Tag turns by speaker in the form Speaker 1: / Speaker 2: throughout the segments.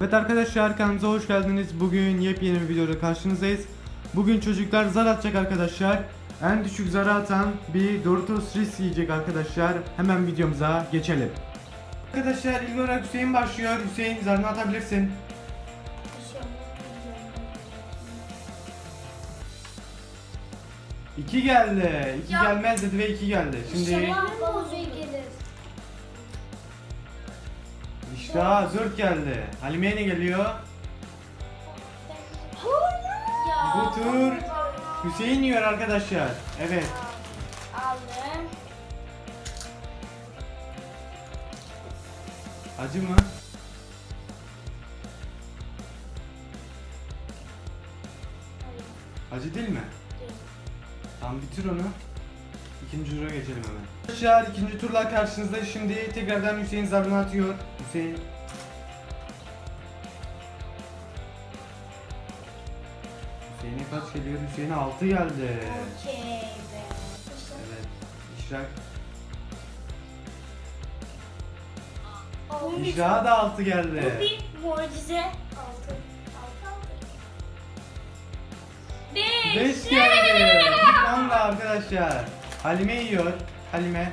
Speaker 1: Evet arkadaşlar kanalımıza hoş geldiniz. Bugün yepyeni bir videoda karşınızdayız. Bugün çocuklar zar atacak arkadaşlar. En düşük zarı atan bir Doritos Ris yiyecek arkadaşlar. Hemen videomuza geçelim. Arkadaşlar ilk olarak Hüseyin başlıyor. Hüseyin zarını atabilirsin. İki geldi. İki
Speaker 2: Ya.
Speaker 1: gelmez dedi ve iki geldi. Şimdi
Speaker 2: İnşallah
Speaker 1: işte dört geldi. Halime'ye ne geliyor?
Speaker 2: Ya.
Speaker 1: Bu tur Hüseyin yiyor arkadaşlar. Evet.
Speaker 2: Aldım.
Speaker 1: Acı mı? Acı değil mi? Tamam bitir onu. İkinci tura geçelim hemen. Arkadaşlar ikinci turla karşınızda şimdi tekrardan Hüseyin zarını atıyor. Hüseyin. Hüseyin'e kaç geliyor? Hüseyin'e 6 geldi.
Speaker 2: Okey.
Speaker 1: Evet. İşrak.
Speaker 2: Bu bir-
Speaker 1: İşrak'a da 6
Speaker 2: Bu
Speaker 1: geldi.
Speaker 2: bir mucize. Altı. Altı altı. Beş.
Speaker 1: 5 geldi. İlk anda arkadaşlar. Halime yiyor. Halime.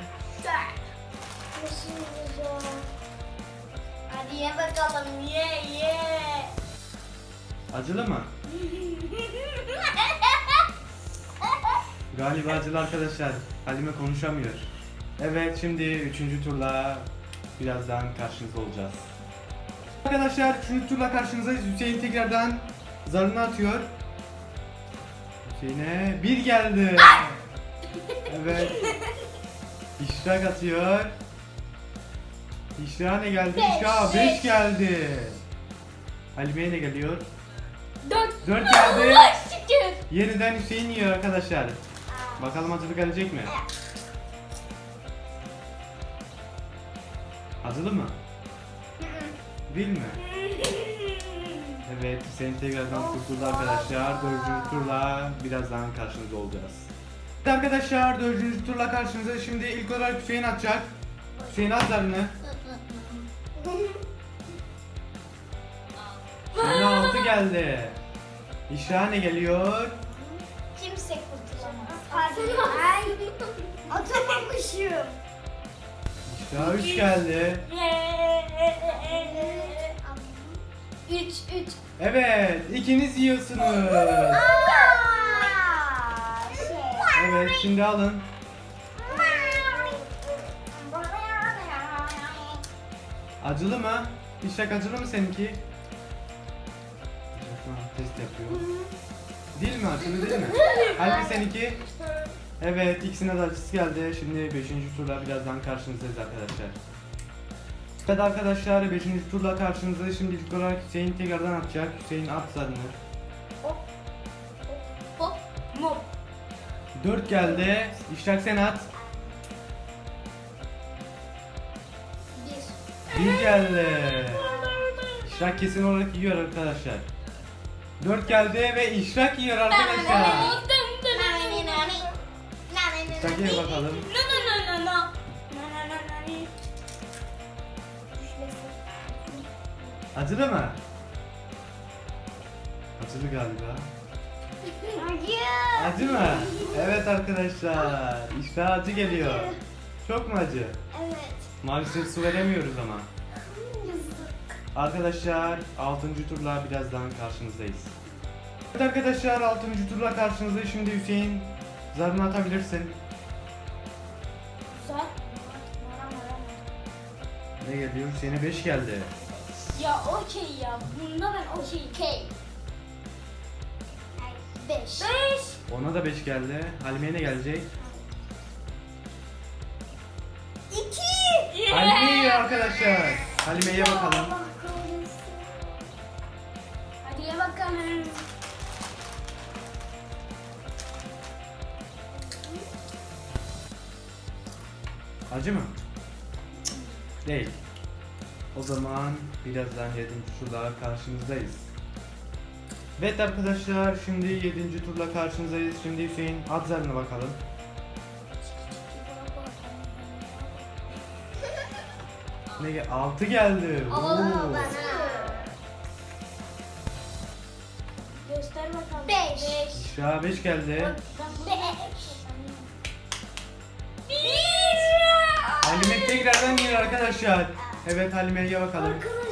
Speaker 2: Nasıl. Hadi ye bakalım ye ye.
Speaker 1: Acılı mı? Galiba acılı arkadaşlar. Halime konuşamıyor. Evet şimdi üçüncü turla birazdan karşınızda olacağız. Arkadaşlar üçüncü turla karşınızdayız. Hüseyin tekrardan zarını atıyor. Hüseyin'e bir geldi. Evet. İşrak atıyor. İşrak'a ne geldi?
Speaker 2: Beş,
Speaker 1: İşrak'a 5
Speaker 2: beş.
Speaker 1: geldi. Halime'ye ne geliyor?
Speaker 2: Dört.
Speaker 1: 4 geldi.
Speaker 2: Allah şükür.
Speaker 1: Yeniden Hüseyin yiyor arkadaşlar. Bakalım acılı gelecek mi? Acılı mı? Değil mi? Evet Hüseyin tekrardan kurtuldu arkadaşlar. Dördüncü turla birazdan karşınızda olacağız. Evet arkadaşlar dördüncü turla karşınızda. Şimdi ilk olarak Hüseyin atacak. Hüseyin at zarını. Hüseyin'e 6 geldi. İşra ne geliyor?
Speaker 2: Kimse kurtulamaz. Ay. Atamamışım.
Speaker 1: İşra 3 geldi.
Speaker 2: Üç, üç.
Speaker 1: Evet ikiniz yiyorsunuz. Evet şimdi alın. Acılı mı? İşrak acılı mı seninki? Şu test yapıyor. Değil mi acılı değil mi? Halbuki seninki? Evet ikisine de acısı geldi. Şimdi 5. turla birazdan karşınızdayız arkadaşlar. Evet arkadaşlar 5. turla karşınızda şimdi ilk olarak Hüseyin tekrardan atacak. Hüseyin at zarını. 4 geldi. İşrak sen at.
Speaker 2: Bir.
Speaker 1: 1 geldi. İşrak kesin olarak yiyor arkadaşlar. 4 geldi ve işrak yiyor arkadaşlar. İşrak ye bakalım. Acılı mı? Acılı galiba. Acı. Acı mı? Evet arkadaşlar. İşte acı geliyor. Çok mu acı?
Speaker 2: Evet.
Speaker 1: Maalesef su veremiyoruz ama. Arkadaşlar 6. turla birazdan karşınızdayız. Evet arkadaşlar 6. turla karşınızda şimdi Hüseyin zarını atabilirsin. Ne geliyor? Hüseyin'e 5 geldi.
Speaker 2: Ya okey ya. Bunda ben okey. Okay. 5. 5.
Speaker 1: Ona da 5 geldi. Halime'ye ne gelecek?
Speaker 2: 2. Yeah.
Speaker 1: Halime yiyor arkadaşlar. Halime'ye bakalım.
Speaker 2: Allah bakalım.
Speaker 1: Acı mı? Değil. O zaman birazdan yardımcılarla karşınızdayız. Evet arkadaşlar şimdi 7. turla karşınızdayız. Şimdi Hüseyin Adzel'ine bakalım. ne gel 6 geldi. Oo.
Speaker 2: Bana. Göster bakalım. Beş.
Speaker 1: Beş. 5 geldi.
Speaker 2: Beş. Bir.
Speaker 1: Halime tekrardan gelir arkadaşlar. Evet Halime'ye bakalım.
Speaker 2: Arkadaşlar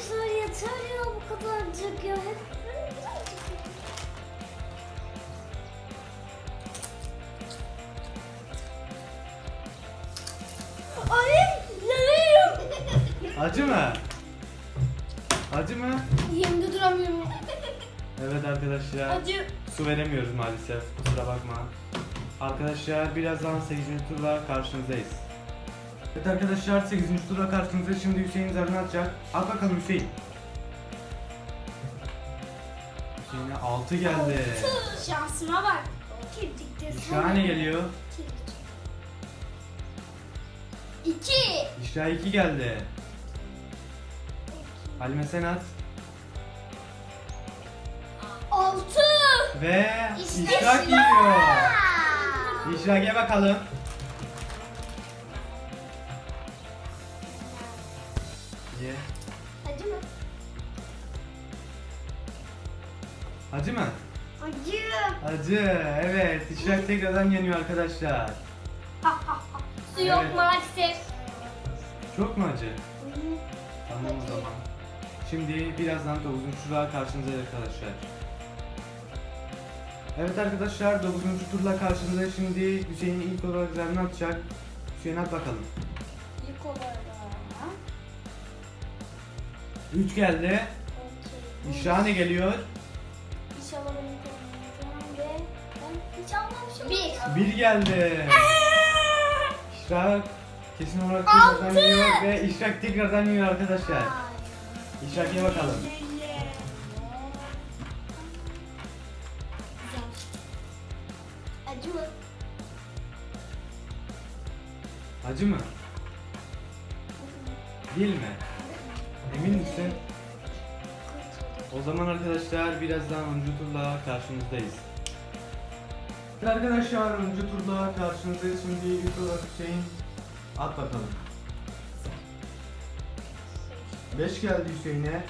Speaker 1: Acı mı? Acı mı?
Speaker 2: Yerimde duramıyorum.
Speaker 1: Evet arkadaşlar.
Speaker 2: Acı.
Speaker 1: Su veremiyoruz maalesef. Kusura bakma. Arkadaşlar birazdan 8. turla karşınızdayız. Evet arkadaşlar 8. turla karşınızda şimdi Hüseyin zarını atacak. At bakalım Hüseyin. Hüseyin'e 6 geldi.
Speaker 2: Altı. Şansıma bak. Kirpikte
Speaker 1: İşra ne geliyor?
Speaker 2: İki.
Speaker 1: İşra 2 geldi. Halime sen at.
Speaker 2: Altı.
Speaker 1: Ve
Speaker 2: İşte
Speaker 1: İşrak
Speaker 2: İşrak.
Speaker 1: yiyor. İşrak'e bakalım. Ye.
Speaker 2: Acı mı?
Speaker 1: Acı mı?
Speaker 2: Acı.
Speaker 1: Acı. Evet. İşrak tekrardan yeniyor arkadaşlar.
Speaker 2: Su yok
Speaker 1: Evet.
Speaker 2: maalesef.
Speaker 1: Çok mu acı? Tamam o zaman. Şimdi birazdan 9. turla karşınızdayız arkadaşlar. Evet arkadaşlar 9. turla karşınızda şimdi Hüseyin ilk olarak zarını atacak. Hüseyin at bakalım.
Speaker 2: İlk olarak.
Speaker 1: 3 geldi.
Speaker 2: Okey.
Speaker 1: İşra ne geliyor?
Speaker 2: İnşallah ve ben hiç. Bir.
Speaker 1: 1 geldi. İşrak kesin olarak tekrardan yiyor ve İşrak tekrardan yiyor arkadaşlar. İşrak ye bakalım.
Speaker 2: Acı mı?
Speaker 1: Acı mı? Değil mi? Emin misin? O zaman arkadaşlar birazdan 10. turla karşınızdayız. Arkadaşlar 10. turla karşınızdayız. Şimdi ilk olarak Hüseyin at bakalım. 5 geldi Hüseyin'e.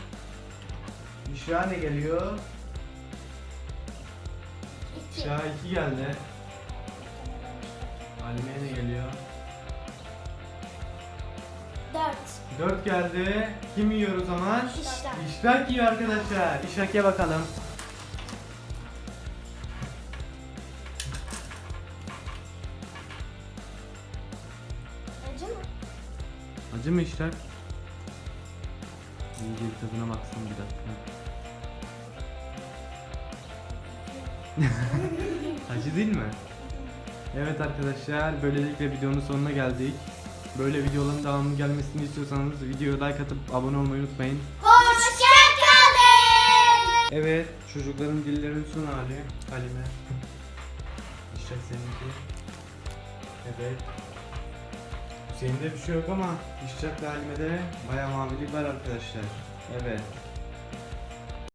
Speaker 1: İşra ne geliyor?
Speaker 2: İki.
Speaker 1: İşra 2 geldi. Alime'ye ne geliyor?
Speaker 2: Dört.
Speaker 1: 4 geldi. Kim yiyor o zaman?
Speaker 2: İşte.
Speaker 1: İşrak yiyor arkadaşlar. İşrak ye bakalım.
Speaker 2: Acı mı?
Speaker 1: Acı mı işrak? İyice bir tadına baksın bir dakika. Acı değil mi? Evet arkadaşlar böylelikle videonun sonuna geldik. Böyle videoların devamlı gelmesini istiyorsanız videoya like atıp abone olmayı unutmayın.
Speaker 2: Hoşçakalın.
Speaker 1: Evet çocukların dillerinin son hali Halime. İşrak seninki. Evet. Hüseyin'de bir şey yok ama İşrak ve Halime'de bayağı mavilik var arkadaşlar. Evet.